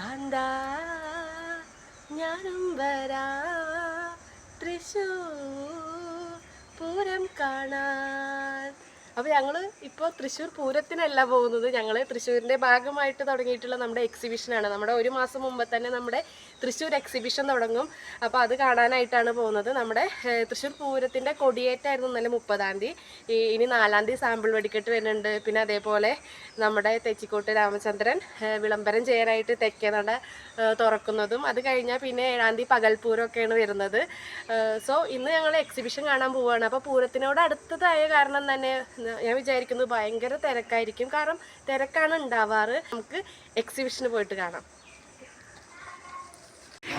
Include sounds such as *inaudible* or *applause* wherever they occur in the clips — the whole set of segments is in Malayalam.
കാന്ത ഞാനും വരാ. തൃശൂർ പൂരം കാണാൻ. അപ്പോൾ ഞങ്ങൾ ഇപ്പോൾ തൃശ്ശൂർ പൂരത്തിനല്ല പോകുന്നത്. ഞങ്ങൾ തൃശ്ശൂരിന്റെ ഭാഗമായിട്ട് തുടങ്ങിയിട്ടുള്ള നമ്മുടെ എക്സിബിഷനാണ് നമ്മുടെ ഒരു മാസം മുമ്പ് തന്നെ നമ്മുടെ തൃശ്ശൂർ എക്സിബിഷൻ തുടങ്ങും. അപ്പോൾ അത് കാണാനായിട്ടാണ് പോകുന്നത്. നമ്മുടെ തൃശ്ശൂർ പൂരത്തിന്റെ കൊടിയേറ്റായിരുന്നു ഇന്നലെ മുപ്പതാം തീയതി. ഇനി നാലാം തീയതി സാമ്പിൾ വെടിക്കെട്ട് വരുന്നുണ്ട്. പിന്നെ അതേപോലെ നമ്മുടെ തെച്ചിക്കോട്ട് രാമചന്ദ്രൻ വിളംബരം ചെയ്യാനായിട്ട് തെക്കേ നട തുറക്കുന്നതും അത് കഴിഞ്ഞാൽ പിന്നെ ഏഴാം തീയതി പകൽപൂരമൊക്കെയാണ് വരുന്നത്. സോ ഇന്ന് ഞങ്ങൾ എക്സിബിഷൻ കാണാൻ പോവുകയാണ് അപ്പോൾ പൂരത്തിനോട് അടുത്തതായ കാരണം തന്നെ ഞാൻ വിചാരിക്കുന്നത് ഭയങ്കര തിരക്കായിരിക്കും. കാരണം തിരക്കാണ് ഉണ്ടാവാറ്. നമുക്ക് എക്സിബിഷന് പോയിട്ട് കാണാം.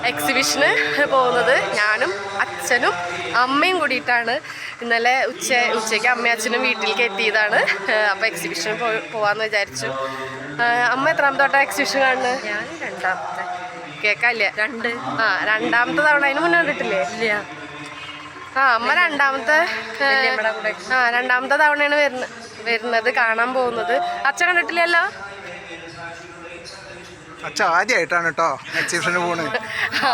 എക്സിബിഷന് പോകുന്നത് ഞാനും അച്ഛനും അമ്മയും കൂടിയിട്ടാണ്. ഇന്നലെ ഉച്ച ഉച്ചയ്ക്ക് അമ്മയും അച്ഛനും വീട്ടിലേക്ക് എത്തിയതാണ് അപ്പോൾ എക്സിബിഷന് പോ പോവാന്ന് വിചാരിച്ചു. അമ്മ എത്രാമത്തെ തൊട്ടാ എക്സിബിഷൻ കാണുന്നത്? ഞാൻ രണ്ടാമത്തെ. കേക്കല്ലേ? രണ്ട്. ആ രണ്ടാമത്തെ തവണ. അതിന് മുന്നേ കണ്ടിട്ടില്ലേ? ഇല്ല. ആ അമ്മ രണ്ടാമത്തെ ആ രണ്ടാമത്തെ തവണയാണ് വരുന്ന വരുന്നത് കാണാൻ പോകുന്നത്. അച്ഛ കണ്ടിട്ടില്ലല്ലോ അച്ഛ ആദ്യമായിട്ടാണ് കേട്ടോ എക്സിബിഷന് പോകുന്നത്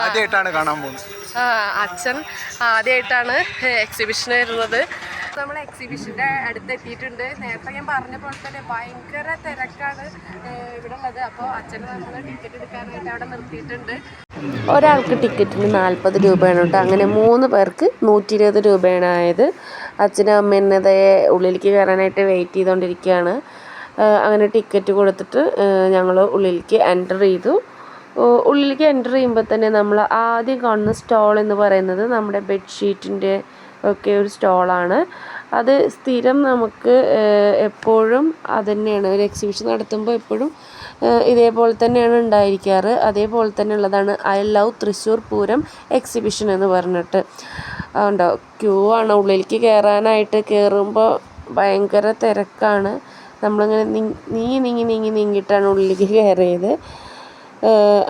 ആദ്യമായിട്ടാണ് കാണാൻ പോകുന്നത്. ആ അച്ഛൻ ആദ്യമായിട്ടാണ് എക്സിബിഷന് വരുന്നത്. നമ്മൾ എക്സിബിഷന്റെ അടുത്ത് എത്തിയിട്ടുണ്ട് നേരത്തെ ഞാൻ പറഞ്ഞ പോലെ തന്നെ ഭയങ്കര തിരക്കാണ് ഇവിടെ ഉള്ളത് അപ്പോൾ അച്ഛന് നമ്മൾ ടിക്കറ്റ് എടുക്കാനായിട്ട് അവിടെ നിർത്തിയിട്ടുണ്ട്. ഒരാൾക്ക് ടിക്കറ്റിന് നാൽപ്പത് രൂപയാണ് കേട്ടോ. അങ്ങനെ മൂന്ന് പേർക്ക് നൂറ്റി ഇരുപത് രൂപയാണ് ആയത്. അച്ഛനും അമ്മയും അതേ ഉള്ളിലേക്ക് കയറാനായിട്ട് വെയിറ്റ് ചെയ്തുകൊണ്ടിരിക്കുകയാണ് അങ്ങനെ ടിക്കറ്റ് കൊടുത്തിട്ട് ഞങ്ങൾ ഉള്ളിലേക്ക് എന്റർ ചെയ്തു. ഉള്ളിലേക്ക് എന്റർ ചെയ്യുമ്പോൾ തന്നെ നമ്മൾ ആദ്യം കാണുന്ന സ്റ്റോൾ എന്ന് പറയുന്നത് നമ്മുടെ ബെഡ്ഷീറ്റിന്റെ ഒക്കെ ഒരു സ്റ്റോളാണ് അത് സ്ഥിരം നമുക്ക് എപ്പോഴും അത് തന്നെയാണ് ഒരു എക്സിബിഷൻ നടത്തുമ്പോൾ എപ്പോഴും ഇതേപോലെ തന്നെയാണ് ഉണ്ടായിരിക്കാറ്. അതേപോലെ തന്നെ ഉള്ളതാണ് I love Thrissur Pooram exhibition എന്ന് പറഞ്ഞിട്ട്. ഉണ്ടോ ക്യൂ ആണ്. ഉള്ളിലേക്ക് കയറാനായിട്ട് കയറുമ്പോൾ ഭയങ്കര തിരക്കാണ്. നമ്മളിങ്ങനെ നീങ്ങി നീങ്ങി നീങ്ങി നീങ്ങിയിട്ടാണ് ഉള്ളിലേക്ക് കയറിയത്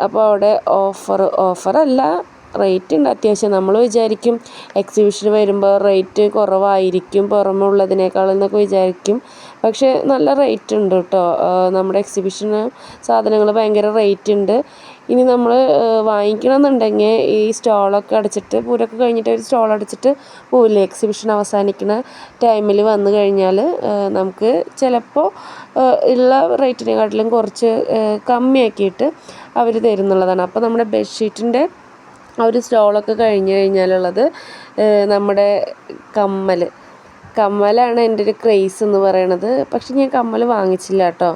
അപ്പോൾ അവിടെ ഓഫർ ഓഫറല്ല റേറ്റ് ഉണ്ട് അത്യാവശ്യം. നമ്മൾ വിചാരിക്കും എക്സിബിഷൻ വരുമ്പോൾ റേറ്റ് കുറവായിരിക്കും പുറമെ ഉള്ളതിനേക്കാൾ എന്നൊക്കെ വിചാരിക്കും. പക്ഷേ നല്ല റേറ്റ് ഉണ്ട് കേട്ടോ നമ്മുടെ എക്സിബിഷന് സാധനങ്ങൾ ഭയങ്കര റേറ്റ് ഉണ്ട്. ഇനി നമ്മൾ വാങ്ങിക്കണമെന്നുണ്ടെങ്കിൽ ഈ സ്റ്റോളൊക്കെ അടച്ചിട്ട് പൂരമൊക്കെ കഴിഞ്ഞിട്ട് ഒരു സ്റ്റോൾ അടച്ചിട്ട് പോവില്ലേ? എക്സിബിഷൻ അവസാനിക്കുന്ന ടൈമിൽ വന്നു കഴിഞ്ഞാൽ നമുക്ക് ചിലപ്പോൾ ഉള്ള റേറ്റിനെക്കാട്ടിലും കുറച്ച് കമ്മിയാക്കിയിട്ട് അവർ തരുന്നുള്ളതാണ്. അപ്പോൾ നമ്മുടെ ബെഡ്ഷീറ്റിന്റെ ആ ഒരു സ്റ്റോളൊക്കെ കഴിഞ്ഞ് കഴിഞ്ഞാലുള്ളത് നമ്മുടെ കമ്മൽ കമ്മലാണ് എന്റെ ഒരു ക്രേസ് എന്ന് പറയണത്. പക്ഷെ ഞാൻ കമ്മൽ വാങ്ങിച്ചില്ല കേട്ടോ.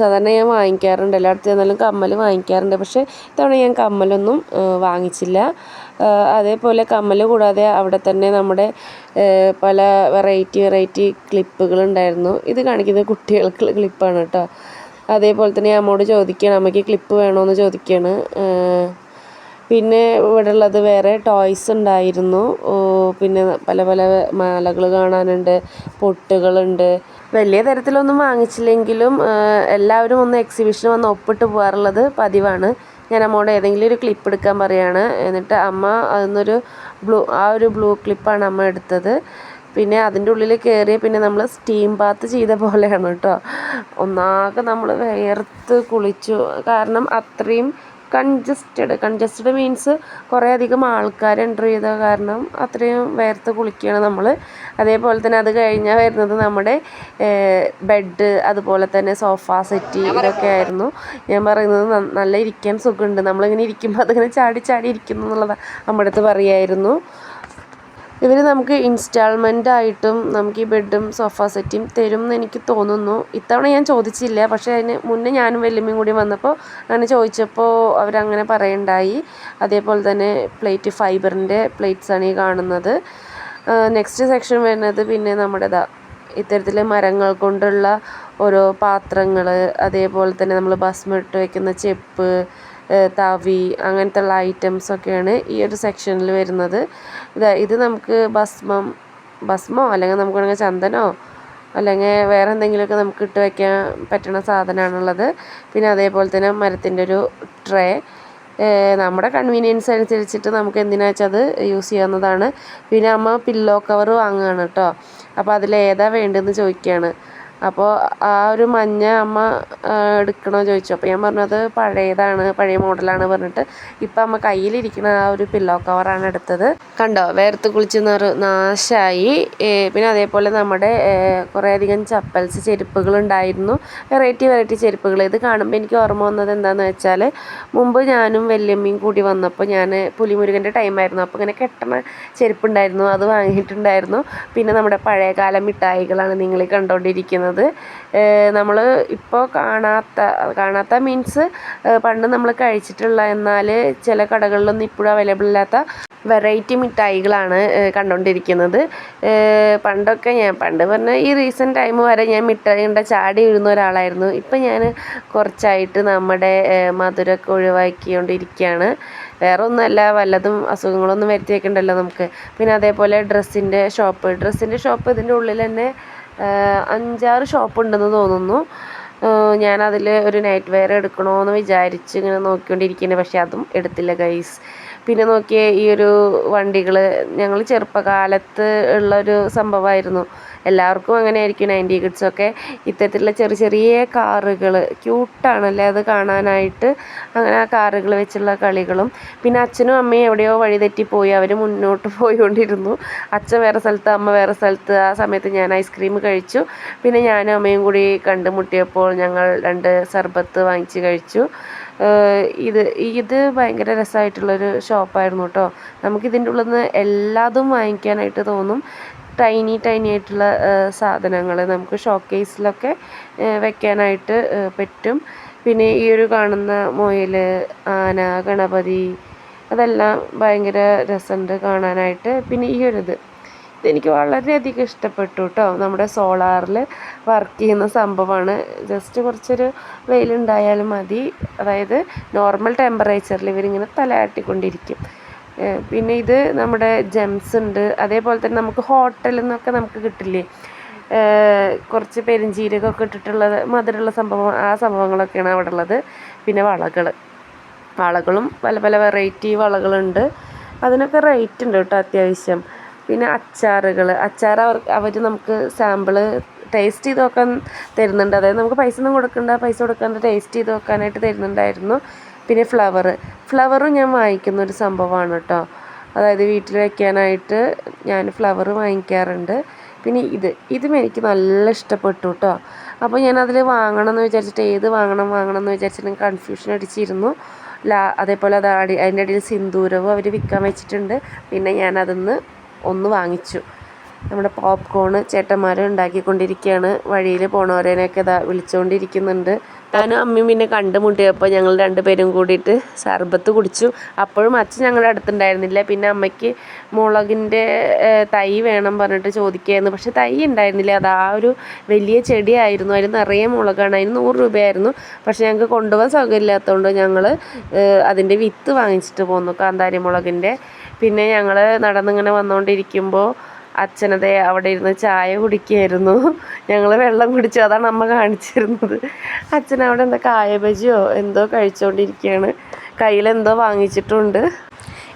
സാധാരണ ഞാൻ വാങ്ങിക്കാറുണ്ട്. എല്ലായിടത്തും ചെന്നാലും കമ്മൽ വാങ്ങിക്കാറുണ്ട്. പക്ഷേ ഇത്തവണ ഞാൻ കമ്മലൊന്നും വാങ്ങിച്ചില്ല. അതേപോലെ കമ്മൽ കൂടാതെ അവിടെ തന്നെ നമ്മുടെ പല വെറൈറ്റി വെറൈറ്റി ക്ലിപ്പുകളുണ്ടായിരുന്നു. ഇത് കാണിക്കുന്നത് കുട്ടികൾക്കുള്ള ക്ലിപ്പാണ് കേട്ടോ. അതേപോലെ തന്നെ അമ്മോട് ചോദിക്കുകയാണ് അമ്മയ്ക്ക് ക്ലിപ്പ് വേണമെന്ന് ചോദിക്കുകയാണ്. പിന്നെ ഇവിടെ ഉള്ളത് വേറെ ടോയ്സ് ഉണ്ടായിരുന്നു. പിന്നെ പല പല മാലകൾ കാണാനുണ്ട് പൊട്ടുകളുണ്ട്. വലിയ തരത്തിലൊന്നും വാങ്ങിച്ചില്ലെങ്കിലും എല്ലാവരും ഒന്ന് എക്സിബിഷന് വന്ന് ഒപ്പിട്ട് പോകാറുള്ളത് പതിവാണ്. ഞാൻ അമ്മോട് ഏതെങ്കിലും ഒരു ക്ലിപ്പ് എടുക്കാൻ പറയുകയാണ് എന്നിട്ട് അമ്മ അതിന്നൊരു ബ്ലൂ ആ ഒരു ബ്ലൂ ക്ലിപ്പാണ് അമ്മ എടുത്തത്. പിന്നെ അതിന്റെ ഉള്ളിൽ കയറിയ പിന്നെ നമ്മൾ സ്റ്റീം ബാത്ത് ചെയ്ത പോലെയാണ് കേട്ടോ. ഒന്നാകെ നമ്മൾ വിയർത്ത് കുളിച്ചു. കാരണം അത്രയും കൺജസ്റ്റഡ് കൺജസ്റ്റഡ് മീൻസ് കുറേ അധികം ആൾക്കാർ എന്റർ ചെയ്ത കാരണം അത്രയും വേർത്ത് കുളിക്കുകയാണ് നമ്മൾ അതേപോലെ തന്നെ അത് കഴിഞ്ഞാൽ വരുന്നത് നമ്മുടെ ബെഡ് അതുപോലെ തന്നെ സോഫ സെറ്റ് ഇതൊക്കെ ആയിരുന്നു. ഞാൻ പറയുന്നത് നല്ല ഇരിക്കാൻ സുഖമുണ്ട്. നമ്മളിങ്ങനെ ഇരിക്കുമ്പോൾ അതിങ്ങനെ ചാടി ചാടി ഇരിക്കുന്നു എന്നുള്ളതാണ് നമ്മുടെ അടുത്ത് പറയായിരുന്നു. ഇവർ നമുക്ക് ഇൻസ്റ്റാൾമെന്റ് ആയിട്ടും നമുക്ക് ഈ ബെഡും സോഫ സെറ്റും തരും എന്ന് എനിക്ക് തോന്നുന്നു. ഇത്തവണ ഞാൻ ചോദിച്ചില്ല. പക്ഷേ അതിന് മുന്നേ ഞാനും വല്യമ്മയും കൂടി വന്നപ്പോൾ അങ്ങനെ ചോദിച്ചപ്പോൾ അവരങ്ങനെ പറയണ്ടായി. അതേപോലെ തന്നെ പ്ലേറ്റ് ഫൈബറിന്റെ പ്ലേറ്റ്സാണ് ഈ കാണുന്നത്. നെക്സ്റ്റ് സെക്ഷൻ വരുന്നത് പിന്നെ നമ്മുടെ ഇതാ ഇത്തരത്തിൽ മരങ്ങൾ കൊണ്ടുള്ള ഓരോ പാത്രങ്ങൾ അതേപോലെ തന്നെ നമ്മൾ ഭസ്മം ഇട്ട് വെക്കുന്ന ചെപ്പ് തവി അങ്ങനത്തെ ഉള്ള ഐറ്റംസ് ഒക്കെയാണ് ഈ ഒരു സെക്ഷനിൽ വരുന്നത്. ഇത് ഇത് നമുക്ക് ഭസ്മം ഭസ്മോ? അല്ലെങ്കിൽ നമുക്ക് വേണമെങ്കിൽ ചന്ദനോ? അല്ലെങ്കിൽ വേറെ എന്തെങ്കിലുമൊക്കെ നമുക്ക് ഇട്ട് വയ്ക്കാൻ പറ്റുന്ന സാധനമാണുള്ളത്. പിന്നെ അതേപോലെ തന്നെ മരത്തിന്റെ ഒരു ട്രേ നമ്മുടെ കൺവീനിയൻസ് അനുസരിച്ചിട്ട് നമുക്ക് എന്തിനാ വെച്ചാൽ അത് യൂസ് ചെയ്യാവുന്നതാണ്. പിന്നെ അമ്മ പില്ലോ കവർ വാങ്ങുകയാണ് കേട്ടോ. അപ്പോൾ അതിൽ ഏതാ വേണ്ടതെന്ന് ചോദിക്കുകയാണ്. അപ്പോൾ ആ ഒരു മഞ്ഞ അമ്മ എടുക്കണോ ചോദിച്ചു. അപ്പോൾ ഞാൻ പറഞ്ഞത് പഴയതാണ് പഴയ മോഡലാണ് പറഞ്ഞിട്ട് ഇപ്പം അമ്മ കയ്യിലിരിക്കുന്ന ആ ഒരു പില്ലോ കവറാണ് എടുത്തത്. കണ്ടോ വേർത്ത് കുളിച്ച് നിറ നാശമായി പിന്നെ അതേപോലെ നമ്മുടെ കുറേയധികം ചപ്പൽസ് ചെരുപ്പുകൾ ഉണ്ടായിരുന്നു വെറൈറ്റി വെറൈറ്റി ചെരുപ്പുകൾ. ഇത് കാണുമ്പോൾ എനിക്ക് ഓർമ്മ വന്നത് എന്താണെന്ന് വെച്ചാൽ മുമ്പ് ഞാനും വല്യമ്മയും കൂടി വന്നപ്പോൾ ഞാൻ പുലിമുരുകന്റെ ടൈമായിരുന്നു അപ്പോൾ ഇങ്ങനെ കെട്ടണ ചെരുപ്പുണ്ടായിരുന്നു അത് വാങ്ങിയിട്ടുണ്ടായിരുന്നു. പിന്നെ നമ്മുടെ പഴയകാല മിഠായികളാണ് നിങ്ങൾ ഈ കണ്ടുകൊണ്ടിരിക്കുന്നത് നമ്മൾ ഇപ്പോൾ കാണാത്ത കാണാത്ത മീൻസ് പണ്ട് നമ്മൾ കഴിച്ചിട്ടുള്ള എന്നാൽ ചില കടകളിലൊന്നും ഇപ്പോഴും അവൈലബിൾ ഇല്ലാത്ത വെറൈറ്റി മിഠായികളാണ് കണ്ടുകൊണ്ടിരിക്കുന്നത് പണ്ടൊക്കെ ഞാൻ പണ്ട് പറഞ്ഞാൽ ഈ റീസെന്റ് ടൈം വരെ ഞാൻ മിഠായി കണ്ട ചാടി വീഴുന്ന ഒരാളായിരുന്നു. ഇപ്പം ഞാൻ കുറച്ചായിട്ട് നമ്മുടെ മധുരമൊക്കെ ഒഴിവാക്കിക്കൊണ്ടിരിക്കുകയാണ്. വേറെ ഒന്നുമല്ല വല്ലതും അസുഖങ്ങളൊന്നും വരുത്തി വെക്കണ്ടല്ലോ നമുക്ക്. പിന്നെ അതേപോലെ ഡ്രസ്സിന്റെ ഷോപ്പ് ഡ്രസ്സിന്റെ ഷോപ്പ് ഇതിന്റെ ഉള്ളിൽ തന്നെ അഞ്ചാറ് ഷോപ്പ് ഉണ്ടെന്ന് തോന്നുന്നു ഞാനതിൽ ഒരു നൈറ്റ് വെയർ എടുക്കണമെന്ന് വിചാരിച്ച് ഇങ്ങനെ നോക്കിക്കൊണ്ടിരിക്കുന്നത് പക്ഷെ അതും എടുത്തില്ല ഗൈസ് പിന്നെ നോക്കിയേ ഈ ഒരു വണ്ടികൾ ഞങ്ങൾ ചെറുപ്പകാലത്ത് ഉള്ളൊരു സംഭവമായിരുന്നു. എല്ലാവർക്കും അങ്ങനെ ആയിരിക്കും നയന്റി കിഡ്സൊക്കെ ഇത്തരത്തിലുള്ള ചെറിയ ചെറിയ കാറുകൾ ക്യൂട്ടാണല്ലേ അത് കാണാനായിട്ട്. അങ്ങനെ ആ കാറുകൾ വെച്ചുള്ള കളികളും. പിന്നെ അച്ഛനും അമ്മയും എവിടെയോ വഴി തെറ്റിപ്പോയി അവർ മുന്നോട്ട് *laughs* പോയിക്കൊണ്ടിരുന്നു അച്ഛൻ വേറെ സ്ഥലത്ത് അമ്മ വേറെ സ്ഥലത്ത്. ആ സമയത്ത് ഞാൻ ഐസ്ക്രീം കഴിച്ചു. പിന്നെ ഞാനും അമ്മയും കൂടി കണ്ടുമുട്ടിയപ്പോൾ ഞങ്ങൾ രണ്ട് സർബത്ത് വാങ്ങിച്ച് കഴിച്ചു. ഇത് ഇത് ഭയങ്കര രസമായിട്ടുള്ളൊരു ഷോപ്പായിരുന്നു കേട്ടോ. നമുക്കിതിന്റെ ഉള്ളിൽ നിന്ന് എല്ലാതും വാങ്ങിക്കാനായിട്ട് തോന്നും. ടൈനി ടൈനി ആയിട്ടുള്ള സാധനങ്ങൾ നമുക്ക് ഷോക്കേസിലൊക്കെ വെക്കാനായിട്ട് പറ്റും. പിന്നെ ഈ ഒരു കാണുന്ന മുയൽ ആന ഗണപതി അതെല്ലാം ഭയങ്കര രസമുണ്ട് കാണാനായിട്ട്. പിന്നെ ഈ ഒരു ഇത്. ഇതെനിക്ക് വളരെയധികം ഇഷ്ടപ്പെട്ടു കേട്ടോ നമ്മുടെ സോളാറിൽ വർക്ക് ചെയ്യുന്ന സംഭവമാണ്. ജസ്റ്റ് കുറച്ചൊരു വെയിലുണ്ടായാലും മതി. അതായത് നോർമൽ ടെമ്പറേച്ചറിൽ ഇവരിങ്ങനെ തലയാട്ടിക്കൊണ്ടിരിക്കും പിന്നെ ഇത് നമ്മുടെ ജെംസ് ഉണ്ട്. അതേപോലെ തന്നെ നമുക്ക് ഹോട്ടലിൽ നിന്നൊക്കെ നമുക്ക് കിട്ടില്ലേ? കുറച്ച് പെരിഞ്ചീരകമൊക്കെ ഇട്ടിട്ടുള്ളത് മധുരമുള്ള സംഭവം ആ സംഭവങ്ങളൊക്കെയാണ് അവിടെ ഉള്ളത്. പിന്നെ വളകൾ വളകളും പല പല വെറൈറ്റി വളകളുണ്ട്. അതിനൊക്കെ റേറ്റ് ഉണ്ട് കേട്ടോ അത്യാവശ്യം. പിന്നെ അച്ചാറുകൾ അച്ചാർ അവർ അവർ നമുക്ക് സാമ്പിൾ ടേസ്റ്റ് ചെയ്ത് നോക്കാൻ തരുന്നുണ്ട്. അതായത് നമുക്ക് പൈസ ഒന്നും കൊടുക്കണ്ട പൈസ കൊടുക്കാണ്ട് ടേസ്റ്റ് ചെയ്ത് നോക്കാനായിട്ട് തരുന്നുണ്ടായിരുന്നു. പിന്നെ ഫ്ലവർ ഫ്ലവറും ഞാൻ വാങ്ങിക്കുന്ന ഒരു സംഭവമാണ് കേട്ടോ അതായത് വീട്ടിൽ വെക്കാനായിട്ട് ഞാൻ ഫ്ലവർ വാങ്ങിക്കാറുണ്ട്. പിന്നെ ഇത് ഇതും എനിക്ക് നല്ല ഇഷ്ടപ്പെട്ടു കേട്ടോ അപ്പോൾ ഞാൻ അതിൽ വാങ്ങണം എന്ന് വിചാരിച്ചിട്ട് ഏത് വാങ്ങണം വാങ്ങണം എന്ന് വിചാരിച്ചിട്ട് കൺഫ്യൂഷൻ അടിച്ചിരുന്നു. ലാ അതേപോലെ അത് അടി അതിന്റെ ഇടയിൽ സിന്ദൂരവും അവർ വിൽക്കാൻ വെച്ചിട്ടുണ്ട്. പിന്നെ ഞാൻ അതിന്ന് ഒന്ന് വാങ്ങിച്ചു. നമ്മുടെ പോപ്കോൺ ചേട്ടന്മാർ ഉണ്ടാക്കിക്കൊണ്ടിരിക്കുകയാണ് വഴിയിൽ പോണവരേനെയൊക്കെ ഇതാ വിളിച്ചുകൊണ്ടിരിക്കുന്നുണ്ട് ഞാനും അമ്മയും പിന്നെ കണ്ടുമുട്ടിയപ്പോൾ ഞങ്ങൾ രണ്ടുപേരും കൂടിയിട്ട് സർബത്ത് കുടിച്ചു. അപ്പോഴും അച്ഛൻ ഞങ്ങളുടെ അടുത്തുണ്ടായിരുന്നില്ല. പിന്നെ അമ്മയ്ക്ക് മുളകിന്റെ തൈ വേണം പറഞ്ഞിട്ട് ചോദിക്കുകയായിരുന്നു. പക്ഷേ തൈ ഉണ്ടായിരുന്നില്ല. അത് ആ ഒരു വലിയ ചെടിയായിരുന്നു. അതിൽ നിറയെ മുളകാണ്. അതിന് നൂറ് രൂപയായിരുന്നു. പക്ഷേ ഞങ്ങൾക്ക് കൊണ്ടുപോകാൻ സൗകര്യമില്ലാത്തതുകൊണ്ട് ഞങ്ങൾ അതിന്റെ വിത്ത് വാങ്ങിച്ചിട്ട് പോന്നു. കാന്താരി മുളകിന്റെ പിന്നെ ഞങ്ങൾ നടന്നിങ്ങനെ വന്നുകൊണ്ടിരിക്കുമ്പോൾ അച്ഛനതെ അവിടെ ഇരുന്ന് ചായ കുടിക്കുകയായിരുന്നു ഞങ്ങൾ വെള്ളം കുടിച്ചു. അതാണ് അമ്മ കാണിച്ചിരുന്നത്. അച്ഛൻ അവിടെ എന്താ കായ ബജിയോ എന്തോ കഴിച്ചുകൊണ്ടിരിക്കുകയാണ് കയ്യിലെന്തോ വാങ്ങിച്ചിട്ടുണ്ട്.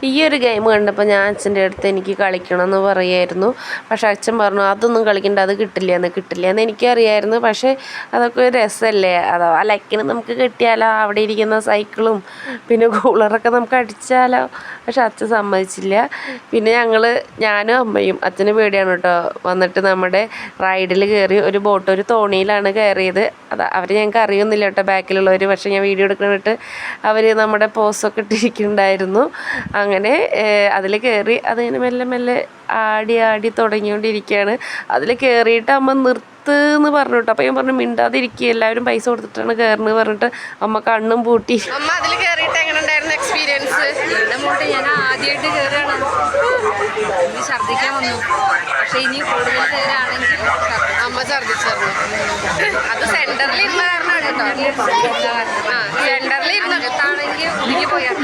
ഈ ഒരു ഗെയിം കണ്ടപ്പോൾ ഞാൻ അച്ഛന്റെ അടുത്ത് എനിക്ക് കളിക്കണമെന്ന് പറയായിരുന്നു. പക്ഷെ അച്ഛൻ പറഞ്ഞു അതൊന്നും കളിക്കണ്ട അത് കിട്ടില്ല എന്ന് കിട്ടില്ല എന്ന് എനിക്കറിയായിരുന്നു. പക്ഷേ അതൊക്കെ ഒരു രസമല്ലേ അഥവാ ലക്കിന് നമുക്ക് കിട്ടിയാലോ? അവിടെ ഇരിക്കുന്ന സൈക്കിളും പിന്നെ കൂളറൊക്കെ നമുക്ക് അടിച്ചാലോ? പക്ഷെ അച്ഛൻ സമ്മതിച്ചില്ല. പിന്നെ ഞങ്ങൾ ഞാനും അമ്മയും അച്ഛന് പേടിയാണ് കേട്ടോ. വന്നിട്ട് നമ്മുടെ റൈഡിൽ കയറി ഒരു ബോട്ട് ഒരു തോണിയിലാണ് കയറിയത്. അത് അവർ ഞങ്ങൾക്ക് അറിയുന്നില്ല കേട്ടോ ബാക്കിലുള്ളവർ പക്ഷേ ഞാൻ വീഡിയോ എടുക്കണിട്ട് അവർ നമ്മുടെ പോസൊക്കെ ഇട്ടിരിക്കുന്നുണ്ടായിരുന്നു. അങ്ങനെ അതിൽ കയറി അതിങ്ങനെ മെല്ലെ മെല്ലെ ആടി ആടി തുടങ്ങിക്കൊണ്ടിരിക്കുകയാണ് അതിൽ കയറിയിട്ട് അമ്മ നിർത്ത് എന്ന് പറഞ്ഞു കേട്ടോ. അപ്പോൾ ഞാൻ പറഞ്ഞു മിണ്ടാതിരിക്കുക എല്ലാവരും പൈസ കൊടുത്തിട്ടാണ് കയറുന്നത് പറഞ്ഞിട്ട് അമ്മ കണ്ണും പൂട്ടി. അമ്മ അതിൽ കയറിയിട്ട് എങ്ങനെ ഉണ്ടായിരുന്നു എക്സ്പീരിയൻസ് ഞാൻ ആദ്യമായിട്ട് കയറുകയാണ് വന്നു. പക്ഷെ ഇനി കൂടുതൽ കയറുകയാണെങ്കിൽ അമ്മ അത് സെന്ററിൽ ഇരുന്ന കാരണമാണ് കേട്ടോ. ആ സെന്ററിൽ ഇരുന്ന അകത്താണെങ്കിൽ ഒതുങ്ങി പോയാൽ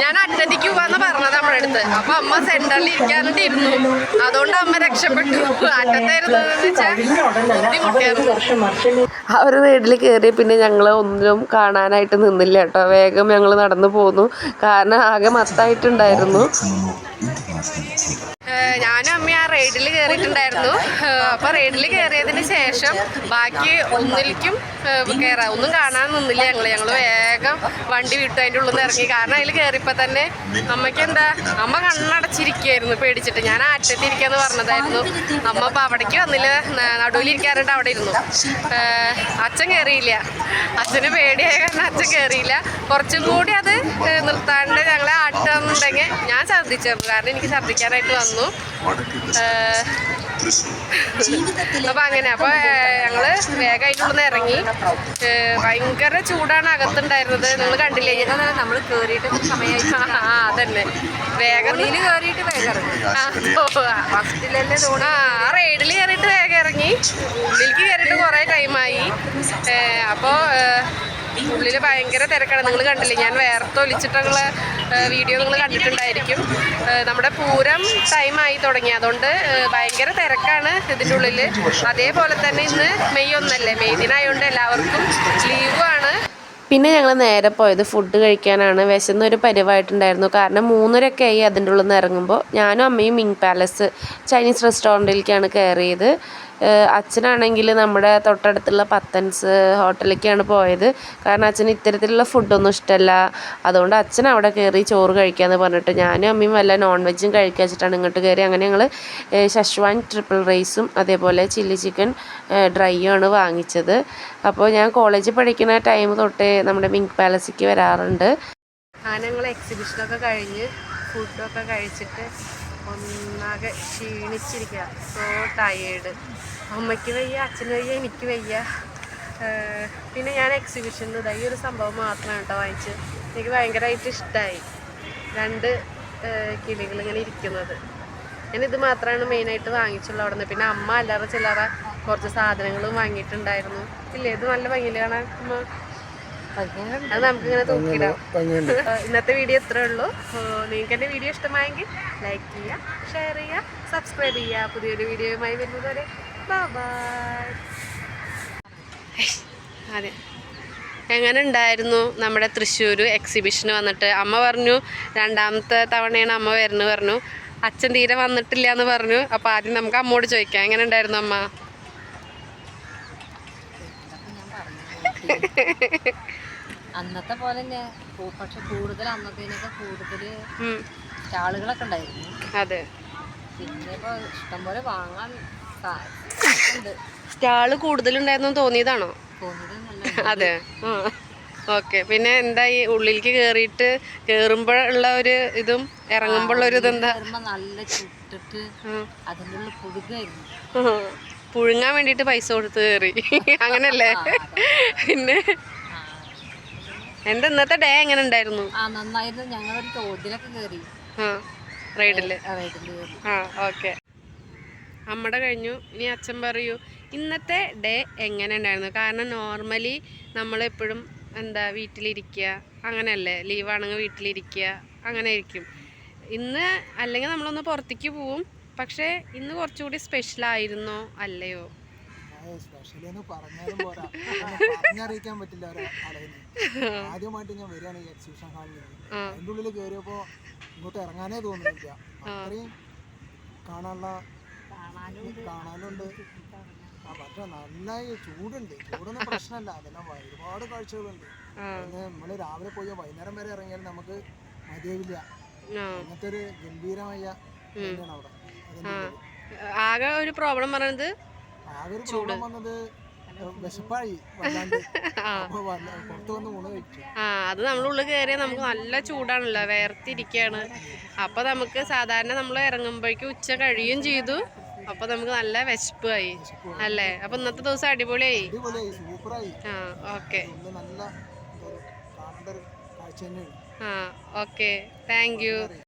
ഞാൻ അറ്റതിക്ക് പോവാന്ന് പറഞ്ഞത് നമ്മുടെ അടുത്ത്. അപ്പൊ അമ്മ സെന്ററിൽ ഇരിക്കാനായിട്ട് ഇരുന്നു. അതുകൊണ്ട് അമ്മ രക്ഷപ്പെട്ടു. അറ്റത്തായിരുന്നതെന്ന് വെച്ചാൽ ബുദ്ധിമുട്ടിയായിരുന്നു ഒരു റൈഡിൽ കയറി പിന്നെ ഞങ്ങൾ ഒന്നും കാണാനായിട്ട് നിന്നില്ല കേട്ടോ. വേഗം ഞങ്ങൾ നടന്നു പോന്നു. കാരണം ആകെ മത്തായിട്ടുണ്ടായിരുന്നു. ഞാനും അമ്മ ആ റൈഡിൽ കയറിയിട്ടുണ്ടായിരുന്നു ഏഹ്, അപ്പൊ റൈഡിൽ കയറിയതിന് ശേഷം ബാക്കി ഒന്നിലേക്കും കയറാം ഒന്നും കാണാൻ നിന്നില്ല ഞങ്ങൾ. ഞങ്ങൾ വേഗം വണ്ടി വിട്ടു അതിന്റെ ഉള്ളിൽ നിന്ന് ഇറങ്ങി. കാരണം അതിൽ കയറിയപ്പോ തന്നെ അമ്മയ്ക്ക് എന്താ അമ്മ കണ്ണടച്ചിരിക്കുകയായിരുന്നു പേടിച്ചിട്ട്. ഞാൻ ആറ്റത്തിരിക്കാന്ന് പറഞ്ഞതായിരുന്നു. അമ്മ അപ്പൊ അവിടേക്ക് വന്നില്ല. നടുവിലിരിക്കാറുണ്ട് അവിടെ ഇരുന്നു. അച്ഛൻ കയറിയില്ല അച്ഛന് പേടിയായ കാരണം അച്ഛൻ കയറിയില്ല കുറച്ചും കൂടി അത് നിർത്താണ്ട് ആട്ടുന്നുണ്ടെങ്കിൽ ഞാൻ ഛർദ്ദിച്ചിരുന്നു കാരണം എനിക്ക് ഛർദ്ദിക്കാനായിട്ട് വന്നു. അപ്പൊ അങ്ങനെ അപ്പൊ ഞങ്ങൾ വേഗം നിന്ന് ഇറങ്ങി. ഭയങ്കര ചൂടാണ് അകത്തുണ്ടായിരുന്നത്. നിങ്ങൾ കണ്ടില്ലേ? നമ്മൾ കേറിയിട്ട് സമയമായി. ആ അതന്നെ. വേഗം കേറിയിട്ട് വേഗം ഇറങ്ങി. ആ, റൈഡിൽ കയറിയിട്ട് വേഗം ഇറങ്ങി. ഉള്ളിലേക്ക് കയറിയിട്ട് കുറെ ടൈമായി അപ്പോൾ ഉള്ളിൽ ഭയങ്കര തിരക്കാണ്. നിങ്ങൾ കണ്ടില്ലേ? ഞാൻ വേർത്തൊലിച്ചിട്ടുള്ള വീഡിയോ നിങ്ങൾ കണ്ടിട്ടുണ്ടായിരിക്കും. നമ്മുടെ പൂരം ടൈമായി തുടങ്ങി. അതുകൊണ്ട് ഭയങ്കര തിരക്കാണ് ഇതിന്റെ ഉള്ളിൽ അതേപോലെ തന്നെ ഇന്ന് മെയ് ഒന്നല്ലേ? മെയ് ദിനായതുകൊണ്ട് എല്ലാവർക്കും ലീവാണ് പിന്നെ ഞങ്ങൾ നേരെ പോയത് ഫുഡ് കഴിക്കാനാണ്. വിശന്ന ഒരു പരിവായിട്ടുണ്ടായിരുന്നു. കാരണം മൂന്നരയൊക്കെ ആയി അതിന്റെ ഉള്ളിൽ നിന്ന് ഇറങ്ങുമ്പോൾ ഞാനും അമ്മയും മിങ് പാലസ് ചൈനീസ് റെസ്റ്റോറന്റിലേക്കാണ് കയറിയത് അച്ഛനാണെങ്കിൽ നമ്മുടെ തൊട്ടടുത്തുള്ള പത്തൻസ് ഹോട്ടലിലേക്കാണ് പോയത്. കാരണം അച്ഛന് ഇത്തരത്തിലുള്ള ഫുഡൊന്നും ഇഷ്ടമല്ല അതുകൊണ്ട് അച്ഛൻ അവിടെ കയറി ചോറ് കഴിക്കാമെന്ന് പറഞ്ഞിട്ട് ഞാനും അമ്മയും വല്ല നോൺ വെജും കഴിക്കുക വെച്ചിട്ടാണ് ഇങ്ങോട്ട് കയറി. അങ്ങനെ ഞങ്ങൾ ശശ്വാൻ ട്രിപ്പിൾ റൈസും അതേപോലെ ചില്ലി ചിക്കൻ ഡ്രൈയും ആണ് വാങ്ങിച്ചത്. അപ്പോൾ ഞാൻ കോളേജിൽ പഠിക്കുന്ന ടൈം തൊട്ടേ നമ്മുടെ മിങ്ക് പാലസിക്ക് വരാറുണ്ട്. അങ്ങനെ ഞങ്ങൾ എക്സിബിഷനൊക്കെ കഴിഞ്ഞ് ഫുഡൊക്കെ കഴിച്ചിട്ട് ഒന്നാകെ ക്ഷീണിച്ചിരിക്കുക. സോ ടയേർഡ് അമ്മയ്ക്ക് വയ്യ അച്ഛന് വയ്യ എനിക്ക് വയ്യ. പിന്നെ ഞാൻ എക്സിബിഷനിൽ ഇതാ ഈ ഒരു സംഭവം മാത്രമാണ് കേട്ടോ വാങ്ങിച്ച് എനിക്ക് ഭയങ്കരമായിട്ട് ഇഷ്ടമായി രണ്ട് കിളികൾ ഇങ്ങനെ ഇരിക്കുന്നത്. ഞാൻ ഇത് മാത്രമാണ് മെയിനായിട്ട് വാങ്ങിച്ചുള്ളൂ അവിടെ നിന്ന് പിന്നെ അമ്മ അല്ലാതെ ചില്ലറ കുറച്ച് സാധനങ്ങളും വാങ്ങിയിട്ടുണ്ടായിരുന്നു. ഇല്ലേ? ഇത് നല്ല ഭംഗിയിൽ കാണാൻ അത് നമുക്കിങ്ങനെ ഇന്നത്തെ വീഡിയോ ഇത്രേ ഉള്ളൂ. നിങ്ങൾക്ക് എന്റെ വീഡിയോ ഇഷ്ടമായെങ്കിൽ ലൈക്ക് ചെയ്യുക ഷെയർ ചെയ്യുക സബ്സ്ക്രൈബ് ചെയ്യുക. പുതിയൊരു വീഡിയോയുമായി വരുന്നതുവരെ ബൈ *laughs* അതെ. എങ്ങനെ ഉണ്ടായിരുന്നു നമ്മുടെ തൃശ്ശൂർ എക്സിബിഷന് വന്നിട്ട് അമ്മ പറഞ്ഞു രണ്ടാമത്തെ തവണയാണ് അമ്മ വരുന്നത് പറഞ്ഞു. അച്ഛൻ തീരെ വന്നിട്ടില്ല എന്ന് പറഞ്ഞു. അപ്പോൾ ആദ്യം നമുക്ക് അമ്മോട് ചോദിക്കാം എങ്ങനെ ഉണ്ടായിരുന്നു അമ്മ അന്നത്തെ പോലെ തന്നെ പക്ഷെ കൂടുതൽ അന്നത്തേനൊക്കെ കൂടുതൽ സ്റ്റാളുകളൊക്കെ ഉണ്ടായിരുന്നു. അതെ. പിന്നെ ഇപ്പൊ ഇഷ്ടംപോലെ വാങ്ങാൻ സ്റ്റാൾ കൂടുതലുണ്ടായിരുന്നു തോന്നിയതാണോ? തോന്നിയത് അതെ. ഓക്കെ. പിന്നെ എന്താ ഈ ഉള്ളിലേക്ക് കേറിയിട്ട് കേറുമ്പോഴുള്ള ഒരു ഇതും ഇറങ്ങുമ്പോഴുള്ള ഒരു ഇതെന്താ? എന്താ നല്ല ചുട്ടിട്ട്. അതിന്റെ ഉള്ളിൽ പുഴുകായിരുന്നു. പുഴുങ്ങാൻ വേണ്ടിയിട്ട് പൈസ കൊടുത്ത് കയറി അങ്ങനല്ലേ? പിന്നെ എന്റെ ഇന്നത്തെ ഡേ എങ്ങനെ ഉണ്ടായിരുന്നു? ആ നന്നായിരുന്നു. കയറി ആ ഓക്കെ. അമ്മടെ കഴിഞ്ഞു. ഇനി അച്ഛൻ പറയൂ ഇന്നത്തെ ഡേ എങ്ങനെ ഉണ്ടായിരുന്നു? കാരണം നോർമലി നമ്മളെപ്പോഴും എന്താ വീട്ടിലിരിക്കുക അങ്ങനെയല്ലേ? ലീവാണെങ്കിൽ വീട്ടിലിരിക്കുക അങ്ങനെ ഇരിക്കും ഇന്ന് അല്ലെങ്കിൽ നമ്മളൊന്ന് പുറത്തേക്ക് പോവും. പക്ഷേ ഇന്ന് കുറച്ചുകൂടി സ്പെഷ്യൽ ആയിരുന്നോ? അല്ലയോ? സ്പെഷ്യലി എന്ന് പറഞ്ഞാലും പോരാ. പറഞ്ഞറിയിക്കാൻ പറ്റില്ല ഒരാളെ ആദ്യമായിട്ട് ഞാൻ വരികയാണ് ഈ എക്സിബിഷൻ ഹാളിൽ അതിന്റെ ഉള്ളിൽ കയറിയപ്പോ ഇങ്ങോട്ട് ഇറങ്ങാനേ തോന്നുന്നില്ല. അത്രയും കാണാനുള്ള കാണാനുണ്ട്. ആ പക്ഷെ നന്നായി ചൂടുണ്ട്. ചൂടൊന്നും പ്രശ്നമല്ല അതെല്ലാം ഒരുപാട് കാഴ്ചകളുണ്ട്. പിന്നെ നമ്മൾ രാവിലെ പോയോ വൈകുന്നേരം വരെ ഇറങ്ങിയാൽ നമുക്ക് മതിയാവില്ല. അങ്ങനത്തെ ഒരു ഗംഭീരമായ അവിടെ. ആകെ ഒരു പ്രോബ്ലം പറയുന്നത് വിശപ്പായി കഴിച്ചു. ആ അത് നമ്മളുള്ളിൽ കയറിയാൽ നമുക്ക് നല്ല ചൂടാണല്ലോ വേർതിരിക്കുകയാണ് അപ്പോൾ നമുക്ക് സാധാരണ നമ്മൾ ഇറങ്ങുമ്പോഴേക്കും ഉച്ച കഴിയും ചെയ്തു. അപ്പോൾ നമുക്ക് നല്ല വിശപ്പായി അല്ലേ? അപ്പോൾ ഇന്നത്തെ ദിവസം അടിപൊളിയായി. ആ ഓക്കെ. ആ ഓക്കെ. Thank you.